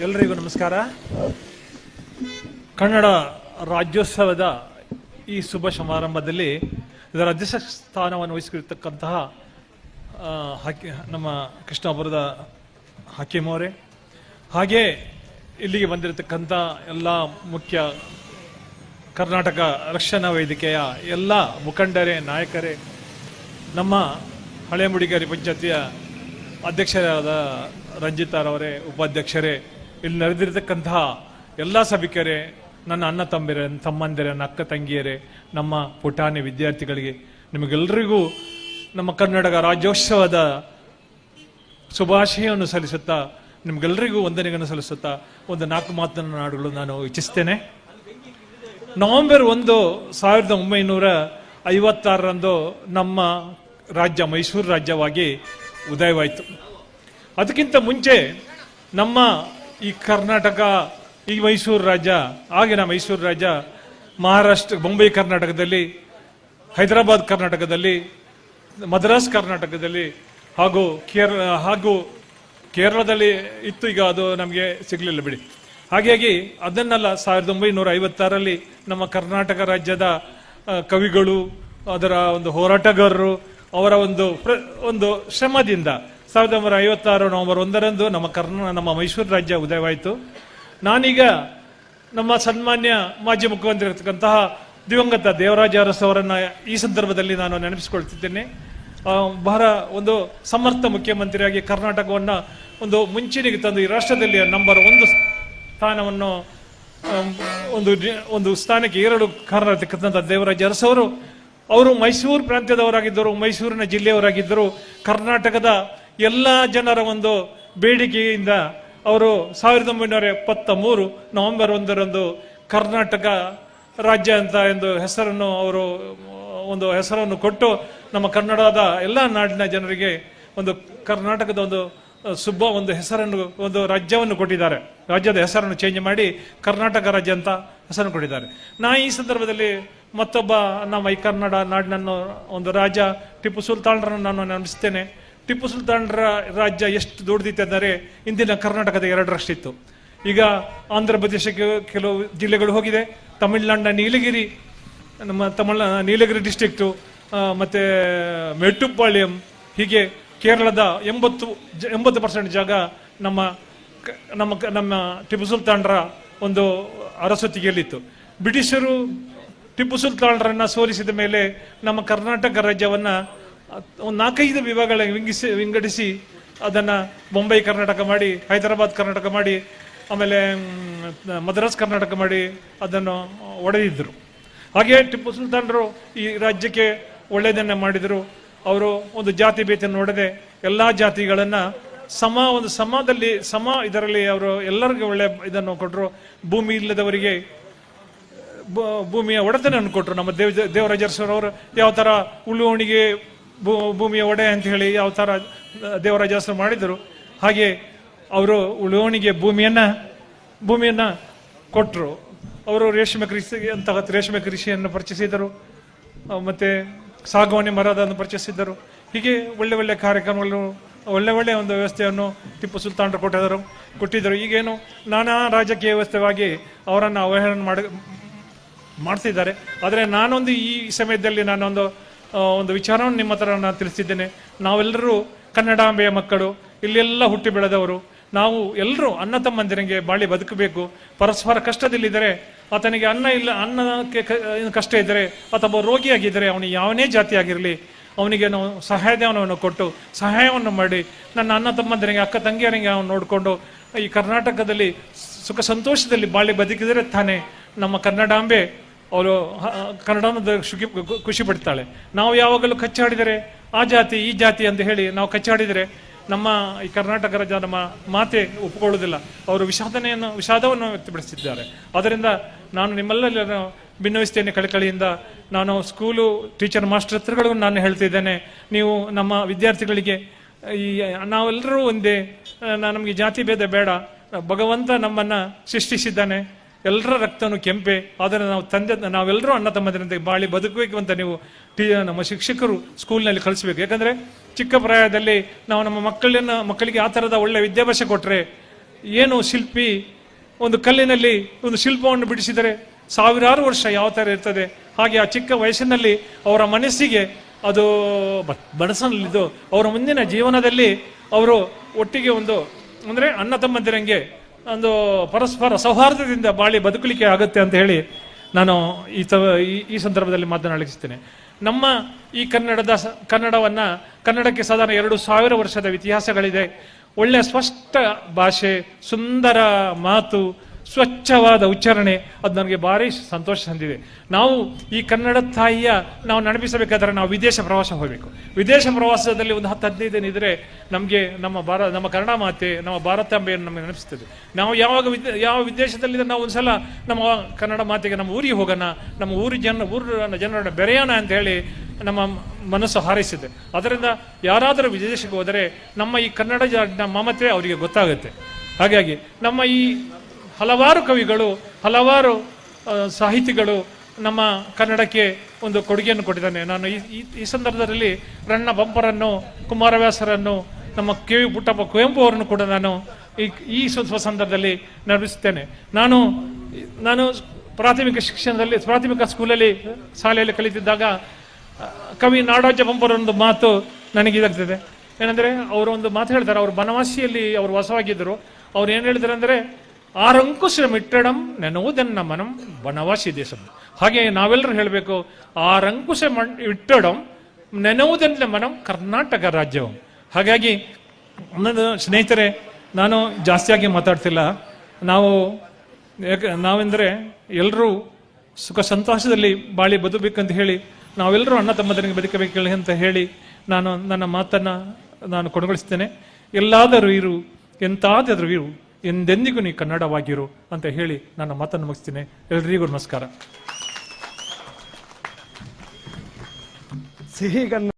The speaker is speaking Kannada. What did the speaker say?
ಎಲ್ರಿಗೂ ನಮಸ್ಕಾರ. ಕನ್ನಡ ರಾಜ್ಯೋತ್ಸವದ ಈ ಶುಭ ಸಮಾರಂಭದಲ್ಲಿ ಇದರ ಅಧ್ಯಕ್ಷ ಸ್ಥಾನವನ್ನು ವಹಿಸಿರ್ತಕ್ಕಂತಹ ನಮ್ಮ ಕೃಷ್ಣಾಪುರದ ಹಕೀಮ್ ಅವರೇ. ಹಾಗೆ ಇಲ್ಲಿಗೆ ಬಂದಿರತಕ್ಕಂಥ ಎಲ್ಲ ಮುಖ್ಯ ಕರ್ನಾಟಕ ರಕ್ಷಣಾ ವೇದಿಕೆಯ ಎಲ್ಲ ಮುಖಂಡರೇ, ನಾಯಕರೇ, ನಮ್ಮ ಹಳೆ ಮುಡಿಗೇರಿ ಪಂಚಾಯತಿಯ ಅಧ್ಯಕ್ಷರಾದ ರಂಜಿತಾರವರೇ, ಉಪಾಧ್ಯಕ್ಷರೇ ಇಲ್ಲಿ ನಡೆದಿರತಕ್ಕಂತಹ ಎಲ್ಲ ಸಭಿಕರೇ, ನನ್ನ ಅಣ್ಣ ತಂಬಿರ, ತಮ್ಮಂದಿರ, ನನ್ನ ಅಕ್ಕ ತಂಗಿಯರೇ, ನಮ್ಮ ಪುಟಾಣಿ ವಿದ್ಯಾರ್ಥಿಗಳಿಗೆ ನಿಮಗೆಲ್ಲರಿಗೂ ನಮ್ಮ ಕನ್ನಡ ರಾಜ್ಯೋತ್ಸವದ ಶುಭಾಶಯವನ್ನು ಸಲ್ಲಿಸುತ್ತಾ ನಿಮ್ಗೆಲ್ಲರಿಗೂ ವಂದನೆಗಳನ್ನು ಸಲ್ಲಿಸುತ್ತಾ, ಒಂದು ನಾಲ್ಕು ಮಾತನ್ನು ನಾಡುಗಳು ನಾನು ಇಚ್ಛಿಸ್ತೇನೆ. ನವೆಂಬರ್ ಒಂದು ಸಾವಿರದ ಒಂಬೈನೂರ ಐವತ್ತಾರರಂದು ನಮ್ಮ ರಾಜ್ಯ, ಮೈಸೂರು ರಾಜ್ಯವಾಗಿ ಉದಯವಾಯಿತು. ಅದಕ್ಕಿಂತ ಮುಂಚೆ ನಮ್ಮ ಈ ಕರ್ನಾಟಕ, ಈ ಮೈಸೂರು ರಾಜ್ಯ, ಆಗಿನ ಮೈಸೂರು ರಾಜ್ಯ, ಮಹಾರಾಷ್ಟ್ರ, ಮುಂಬೈ ಕರ್ನಾಟಕದಲ್ಲಿ, ಹೈದರಾಬಾದ್ ಕರ್ನಾಟಕದಲ್ಲಿ, ಮದ್ರಾಸ್ ಕರ್ನಾಟಕದಲ್ಲಿ, ಹಾಗೂ ಕೇರಳ, ಹಾಗೂ ಕೇರಳದಲ್ಲಿ ಇತ್ತು, ಈಗ ಅದು ನಮಗೆ ಸಿಗಲಿಲ್ಲ ಬಿಡಿ. ಹಾಗಾಗಿ ಅದನ್ನೆಲ್ಲ ಸಾವಿರದ ಒಂಬೈನೂರ ಐವತ್ತಾರಲ್ಲಿ ನಮ್ಮ ಕರ್ನಾಟಕ ರಾಜ್ಯದ ಕವಿಗಳು, ಅದರ ಒಂದು ಹೋರಾಟಗಾರರು, ಅವರ ಒಂದು ಒಂದು ಶ್ರಮದಿಂದ ಸಾವಿರದ ಒಂಬೈನೂರ ಐವತ್ತಾರು ನವಂಬರ್ ಒಂದರಂದು ನಮ್ಮ ಕರ್ನಾಟಕ ನಮ್ಮ ಮೈಸೂರು ರಾಜ್ಯ ಉದಯವಾಯಿತು. ನಾನೀಗ ನಮ್ಮ ಸನ್ಮಾನ್ಯ ಮಾಜಿ ಮುಖ್ಯಮಂತ್ರಿ ಇರತಕ್ಕಂತಹ ದಿವಂಗತ ದೇವರಾಜ ಅರಸು ಅವರನ್ನು ಈ ಸಂದರ್ಭದಲ್ಲಿ ನಾನು ನೆನಪಿಸಿಕೊಳ್ತಿದ್ದೇನೆ. ಬಹಳ ಒಂದು ಸಮರ್ಥ ಮುಖ್ಯಮಂತ್ರಿಯಾಗಿ ಕರ್ನಾಟಕವನ್ನು ಒಂದು ಮುಂಚಿನಿಗೆ ತಂದು ಈ ರಾಷ್ಟ್ರದಲ್ಲಿ ನಂಬರ್ ಒಂದು ಸ್ಥಾನವನ್ನು ಒಂದು ಒಂದು ಸ್ಥಾನಕ್ಕೆ ಏರಲು ಕಾರಣರಾಗಿರ್ತಕ್ಕಂಥ ದೇವರಾಜ ಅರಸು ಅವರು ಅವರು ಮೈಸೂರು ಪ್ರಾಂತ್ಯದವರಾಗಿದ್ದರು, ಮೈಸೂರಿನ ಜಿಲ್ಲೆಯವರಾಗಿದ್ದರು, ಕರ್ನಾಟಕದ ಎಲ್ಲ ಜನರ ಒಂದು ಬೇಡಿಕೆಯಿಂದ ಅವರು ಸಾವಿರದ ಒಂಬೈನೂರ ಎಪ್ಪತ್ತ ಮೂರು ನವೆಂಬರ್ ಒಂದರಂದು ಕರ್ನಾಟಕ ರಾಜ್ಯ ಅಂತ ಎಂದು ಹೆಸರನ್ನು ಅವರು, ಒಂದು ಹೆಸರನ್ನು ಕೊಟ್ಟು ನಮ್ಮ ಕನ್ನಡದ ಎಲ್ಲ ನಾಡಿನ ಜನರಿಗೆ ಒಂದು ಕರ್ನಾಟಕದ ಒಂದು ಸುಬ್ಬ ಒಂದು ಹೆಸರನ್ನು, ಒಂದು ರಾಜ್ಯವನ್ನು ಕೊಟ್ಟಿದ್ದಾರೆ. ರಾಜ್ಯದ ಹೆಸರನ್ನು ಚೇಂಜ್ ಮಾಡಿ ಕರ್ನಾಟಕ ರಾಜ್ಯ ಅಂತ ಹೆಸರನ್ನು ಕೊಟ್ಟಿದ್ದಾರೆ. ನಾ ಈ ಸಂದರ್ಭದಲ್ಲಿ ಮತ್ತೊಬ್ಬ ನಮ್ಮ ಈ ಕನ್ನಡ ನಾಡಿನನ್ನು ಒಂದು ರಾಜ ಟಿಪ್ಪು ಸುಲ್ತಾನರನ್ನು ನಾನು ನೆನಪಿಸ್ತೇನೆ. ಟಿಪ್ಪು ಸುಲ್ತಾನರ ರಾಜ್ಯ ಎಷ್ಟು ದೊಡ್ಡದಿತ್ತು ಅಂದರೆ ಇಂದಿನ ಕರ್ನಾಟಕದ ಎರಡರಷ್ಟಿತ್ತು. ಈಗ ಆಂಧ್ರ ಪ್ರದೇಶಕ್ಕೆ ಕೆಲವು ಜಿಲ್ಲೆಗಳು ಹೋಗಿದೆ. ತಮಿಳ್ನಾಡಿನ ನೀಲಗಿರಿ, ನಮ್ಮ ತಮಿಳ್, ನೀಲಗಿರಿ ಡಿಸ್ಟಿಕ್ಟು ಮತ್ತು ಮೆಟ್ಟುಪಾಳ್ಯಂ, ಹೀಗೆ ಕೇರಳದ ಎಂಬತ್ತು ಎಂಬತ್ತು ಪರ್ಸೆಂಟ್ ಜಾಗ ನಮ್ಮ ನಮ್ಮ ನಮ್ಮ ಟಿಪ್ಪು ಸುಲ್ತಾನರ ಒಂದು ಅರಸೊತ್ತಿಗೆಯಲ್ಲಿತ್ತು. ಬ್ರಿಟಿಷರು ಟಿಪ್ಪು ಸುಲ್ತಾನರನ್ನ ಸೋಲಿಸಿದ ಮೇಲೆ ನಮ್ಮ ಕರ್ನಾಟಕ ರಾಜ್ಯವನ್ನ ಒಂದು ನಾಲ್ಕೈದು ವಿಭಾಗಗಳ ವಿಂಗಿಸಿ, ವಿಂಗಡಿಸಿ ಅದನ್ನು ಮುಂಬೈ ಕರ್ನಾಟಕ ಮಾಡಿ, ಹೈದರಾಬಾದ್ ಕರ್ನಾಟಕ ಮಾಡಿ, ಆಮೇಲೆ ಮದ್ರಾಸ್ ಕರ್ನಾಟಕ ಮಾಡಿ ಅದನ್ನು ಒಡೆದಿದ್ದರು ಹಾಗೆ ಟಿಪ್ಪು ಸುಲ್ತಾನರು ಈ ರಾಜ್ಯಕ್ಕೆ ಒಳ್ಳೆಯದನ್ನ ಮಾಡಿದರು. ಅವರು ಒಂದು ಜಾತಿ ಭೇದವನ್ನು ನೋಡದೆ ಎಲ್ಲ ಜಾತಿಗಳನ್ನು ಸಮ, ಒಂದು ಸಮದಲ್ಲಿ, ಸಮ ಇದರಲ್ಲಿ ಅವರು ಎಲ್ಲರಿಗೂ ಒಳ್ಳೆ ಇದನ್ನು ಕೊಟ್ಟರು ಭೂಮಿ ಇಲ್ಲದವರಿಗೆ ಭೂಮಿಯ ಒಡೆತನವನ್ನು ಕೊಟ್ಟರು ನಮ್ಮ ದೇವ ದೇವರಾಜರಸರವರು ಯಾವ ಥರ ಉಳುವಣಿಗೆ ಭೂ, ಭೂಮಿಯ ಒಡೆ ಅಂತ ಹೇಳಿ ಯಾವ ಥರ ದೇವರಾಜಾಸ್ತ್ರ ಮಾಡಿದರು. ಹಾಗೆ ಅವರು ಉಳುವಣಿಗೆ ಭೂಮಿಯನ್ನ ಭೂಮಿಯನ್ನ ಕೊಟ್ಟರು ಅವರು ರೇಷ್ಮೆ ಕೃಷಿ ಅಂತ ರೇಷ್ಮೆ ಕೃಷಿಯನ್ನು ಪರಿಚಯಿಸಿದರು. ಮತ್ತೆ ಸಾಗವಾನಿ ಮರದನ್ನು ಪರಿಚಯಿಸಿದ್ದರು. ಹೀಗೆ ಒಳ್ಳೆ ಒಳ್ಳೆ ಕಾರ್ಯಕ್ರಮಗಳು, ಒಳ್ಳೆ ಒಳ್ಳೆ ಒಂದು ವ್ಯವಸ್ಥೆಯನ್ನು ಟಿಪ್ಪು ಸುಲ್ತಾನರು ಕೊಟ್ಟಿದ್ದರು ಕೊಟ್ಟಿದ್ದರು. ಈಗೇನು ನಾನಾ ರಾಜಕೀಯ ವ್ಯವಸ್ಥೆವಾಗಿ ಅವರನ್ನು ಅವಹೇಳನ ಮಾಡಿ, ಮಾಡ್ತಿದ್ದಾರೆ. ಆದರೆ ನಾನೊಂದು ಈ ಸಮಯದಲ್ಲಿ ನಾನೊಂದು ಒಂದು ವಿಚಾರವನ್ನು ನಿಮ್ಮ ಹತ್ರ ನಾನು ತಿಳಿಸಿದ್ದೇನೆ. ನಾವೆಲ್ಲರೂ ಕನ್ನಡಾಂಬೆಯ ಮಕ್ಕಳು, ಇಲ್ಲೆಲ್ಲ ಹುಟ್ಟಿ ಬೆಳೆದವರು. ನಾವು ಎಲ್ಲರೂ ಅನ್ನ ತಮ್ಮಂದಿರಂಗೆ ಬಾಳಿ ಬದುಕಬೇಕು. ಪರಸ್ಪರ ಕಷ್ಟದಲ್ಲಿದ್ದರೆ ಆತನಿಗೆ ಅನ್ನ ಇಲ್ಲ, ಅನ್ನಕ್ಕೆ ಕಷ್ಟ ಇದ್ದರೆ, ಅಥವಾ ರೋಗಿಯಾಗಿದ್ದರೆ ಅವನಿಗೆ ಯಾವನೇ ಜಾತಿ ಆಗಿರಲಿ ಅವನಿಗೆ ನಾವು ಸಹಾಯಧನವನ್ನು ಕೊಟ್ಟು ಸಹಾಯವನ್ನು ಮಾಡಿ, ನನ್ನ ಅನ್ನ ತಮ್ಮಂದಿರಿಗೆ, ಅಕ್ಕ ತಂಗಿಯರಿಗೆ ಅವನು ನೋಡಿಕೊಂಡು ಈ ಕರ್ನಾಟಕದಲ್ಲಿ ಸುಖ ಸಂತೋಷದಲ್ಲಿ ಬಾಳಿ ಬದುಕಿದರೆ ತಾನೇ ನಮ್ಮ ಕನ್ನಡಾಂಬೆ ಅವರು ಕನ್ನಡನ ಶುಕಿ ಖುಷಿ ಪಡ್ತಾಳೆ. ನಾವು ಯಾವಾಗಲೂ ಕಚ್ಚಾಡಿದರೆ, ಆ ಜಾತಿ, ಈ ಜಾತಿ ಅಂತ ಹೇಳಿ ನಾವು ಕಚ್ಚಾಡಿದರೆ ನಮ್ಮ ಈ ಕರ್ನಾಟಕ ರಾಜ್ಯ ನಮ್ಮ ಮಾತೆ ಒಪ್ಪಿಕೊಳ್ಳುವುದಿಲ್ಲ ಅವರು ವಿಷಾದನೆಯನ್ನು, ವಿಷಾದವನ್ನು ವ್ಯಕ್ತಪಡಿಸಿದ್ದಾರೆ. ಅದರಿಂದ ನಾನು ನಿಮ್ಮೆಲ್ಲರೂ ಭಿನ್ನವಿಸ್ತೇನೆ ಕಳಕಳಿಯಿಂದ ನಾನು ಸ್ಕೂಲು ಟೀಚರ್ ಮಾಸ್ಟರ್ ಹತ್ರಗಳು ನಾನು ಹೇಳ್ತಿದ್ದೇನೆ ನೀವು ನಮ್ಮ ವಿದ್ಯಾರ್ಥಿಗಳಿಗೆ ಈ, ನಾವೆಲ್ಲರೂ ಒಂದೇ, ನಮಗೆ ಜಾತಿ ಭೇದ ಬೇಡ. ಭಗವಂತ ನಮ್ಮನ್ನು ಸೃಷ್ಟಿಸಿದ್ದಾನೆ. ಎಲ್ಲರ ರಕ್ತನು ಕೆಂಪೆ. ಆದರೆ ನಾವು ತಂದೆ, ನಾವೆಲ್ಲರೂ ಅಣ್ಣ ತಮ್ಮದಿನಂತೆ ಬಾಳಿ ಬದುಕಬೇಕು ಅಂತ ನೀವು ಟಿ ನಮ್ಮ ಶಿಕ್ಷಕರು ಸ್ಕೂಲ್ನಲ್ಲಿ ಕಲಿಸಬೇಕು ಯಾಕಂದ್ರೆ ಚಿಕ್ಕ ಪ್ರಾಯದಲ್ಲಿ ನಾವು ನಮ್ಮ ಮಕ್ಕಳನ್ನ, ಮಕ್ಕಳಿಗೆ ಆ ಥರದ ಒಳ್ಳೆ ವಿದ್ಯಾಭ್ಯಾಸ ಕೊಟ್ಟರೆ ಏನು ಶಿಲ್ಪಿ ಒಂದು ಕಲ್ಲಿನಲ್ಲಿ ಒಂದು ಶಿಲ್ಪವನ್ನು ಬಿಡಿಸಿದರೆ ಸಾವಿರಾರು ವರ್ಷ ಯಾವ ಥರ ಇರ್ತದೆ. ಹಾಗೆ ಆ ಚಿಕ್ಕ ವಯಸ್ಸಿನಲ್ಲಿ ಅವರ ಮನಸ್ಸಿಗೆ ಅದು ಬಡಸಲಿದ್ದು ಅವರ ಮುಂದಿನ ಜೀವನದಲ್ಲಿ ಅವರು ಒಟ್ಟಿಗೆ ಒಂದು, ಅಂದರೆ ಅಣ್ಣ ತಮ್ಮಂದಿರಂಗೆ ಒಂದು ಪರಸ್ಪರ ಸೌಹಾರ್ದದಿಂದ ಬಾಳಿ ಬದುಕಲಿಕ್ಕೆ ಆಗುತ್ತೆ ಅಂತ ಹೇಳಿ ನಾನು ಈ ಈ- ಸಂದರ್ಭದಲ್ಲಿ ಮಾತನಾಡಿಸ್ತೇನೆ ನಮ್ಮ ಈ ಕನ್ನಡದ ಕನ್ನಡವನ್ನ, ಕನ್ನಡಕ್ಕೆ ಸಾಧಾರಣ ಎರಡು ಸಾವಿರ ವರ್ಷದ ಇತಿಹಾಸಗಳಿದೆ. ಒಳ್ಳೆಯ ಸ್ಪಷ್ಟ ಭಾಷೆ, ಸುಂದರ ಮಾತು ಸ್ವಚ್ಛವಾದ ಉಚ್ಚಾರಣೆ, ಅದು ನನಗೆ ಭಾರಿ ಸಂತೋಷ ತಂದಿದೆ. ನಾವು ಈ ಕನ್ನಡ ತಾಯಿಯ ನಾವು ನೆನಪಿಸಬೇಕಾದ್ರೆ ನಾವು ವಿದೇಶ ಪ್ರವಾಸ ಹೋಗಬೇಕು. ವಿದೇಶ ಪ್ರವಾಸದಲ್ಲಿ ಒಂದು ಹತ್ತು ಹದಿನೈದು ದಿನ ಇದ್ರೆ ನಮಗೆ ನಮ್ಮ ಭಾರ, ನಮ್ಮ ಕನ್ನಡ ಮಾತೆ, ನಮ್ಮ ಭಾರತಾಂಬೆಯನ್ನು ನಮಗೆ ನೆನಪಿಸ್ತದೆ. ನಾವು ಯಾವಾಗ ಯಾವ ವಿದೇಶದಲ್ಲಿ ನಾವು ಒಂದ್ಸಲ ನಮ್ಮ ಕನ್ನಡ ಮಾತೆಗೆ ನಮ್ಮ ಊರಿಗೆ ಹೋಗೋಣ, ನಮ್ಮ ಊರಿ ಜನ ಊರ ಜನರನ್ನು ಬೆರೆಯೋಣ ಅಂತ ಹೇಳಿ ನಮ್ಮ ಮನಸ್ಸು ಹಾರೈಸಿದೆ. ಅದರಿಂದ ಯಾರಾದರೂ ವಿದೇಶಕ್ಕೆ ಹೋದರೆ ನಮ್ಮ ಈ ಕನ್ನಡ ಮಮತೆ ಅವರಿಗೆ ಗೊತ್ತಾಗುತ್ತೆ. ಹಾಗಾಗಿ ನಮ್ಮ ಈ ಹಲವಾರು ಕವಿಗಳು, ಹಲವಾರು ಸಾಹಿತಿಗಳು ನಮ್ಮ ಕನ್ನಡಕ್ಕೆ ಒಂದು ಕೊಡುಗೆಯನ್ನು ಕೊಟ್ಟಿದ್ದಾನೆ. ನಾನು ಈ, ಈ- ಸಂದರ್ಭದಲ್ಲಿ ರಣ್ಣ ಬಂಪರನ್ನು, ಕುಮಾರವ್ಯಾಸರನ್ನು, ನಮ್ಮ ಕೆ ವಿ ಪುಟ್ಟಪ್ಪ ಕುವೆಂಪು ಅವರನ್ನು ಕೂಡ ನಾನು ಈ ಈ ಸಂದರ್ಭದಲ್ಲಿ ನೆನಪಿಸುತ್ತೇನೆ ನಾನು ನಾನು ಪ್ರಾಥಮಿಕ ಶಿಕ್ಷಣದಲ್ಲಿ, ಪ್ರಾಥಮಿಕ ಸ್ಕೂಲಲ್ಲಿ ಶಾಲೆಯಲ್ಲಿ ಕಲಿತಿದ್ದಾಗ ಕವಿ ನಾಡೋಜ ಬಂಪರೊಂದು ಮಾತು ನನಗೆ ಇದಾಗ್ತದೆ. ಏನಂದರೆ, ಅವರು ಒಂದು ಮಾತು ಹೇಳ್ತಾರೆ, ಅವರು ಬನವಾಸಿಯಲ್ಲಿ ಅವರು ವಾಸವಾಗಿದ್ದರು. ಅವ್ರು ಏನು ಹೇಳಿದ್ರು ಅಂದ್ರೆ ಆರಂಕುಶ ಮಿಟ್ಟಡಂ ನೆನವುದನ್ನ ಮನಂ ಬನವಾಸಿ ದೇಶಂ ಹಾಗೆ ನಾವೆಲ್ಲರೂ ಹೇಳಬೇಕು ಆರಂಕುಶ ಮಣ್ ಇಟ್ಟಡಂ ನೆನವುದನ್ನ ಮನಂ ಕರ್ನಾಟಕ ರಾಜ್ಯವು. ಹಾಗಾಗಿ, ನನ್ನ ಸ್ನೇಹಿತರೆ, ನಾನು ಜಾಸ್ತಿಯಾಗಿ ಮಾತಾಡ್ತಿಲ್ಲ. ನಾವು, ಯಾಕೆ, ನಾವೆಂದರೆ ಎಲ್ಲರೂ ಸುಖ ಸಂತೋಷದಲ್ಲಿ ಬಾಳಿ ಬದುಕಬೇಕಂತ ಹೇಳಿ, ನಾವೆಲ್ಲರೂ ಅಣ್ಣ ತಮ್ಮದನಿಗೆ ಬದುಕಬೇಕು ಅಂತ ಹೇಳಿ, ನಾನು ನನ್ನ ಮಾತನ್ನ ನಾನು ಕೊನೆಗೊಳಿಸ್ತೇನೆ. ಎಲ್ಲಾದರೂ ಇರು, ಎಂತಾದರೂ ಇರು ಎಂದೆಂದಿಗೂ ನೀ ಕನ್ನಡವಾಗಿರು ಅಂತ ಹೇಳಿ ನನ್ನ ಮಾತನ್ನು ಮುಗಿಸ್ತೀನಿ. ಎಲ್ರಿಗೂ ನಮಸ್ಕಾರ. ಸಿಹಿಗನ್ನ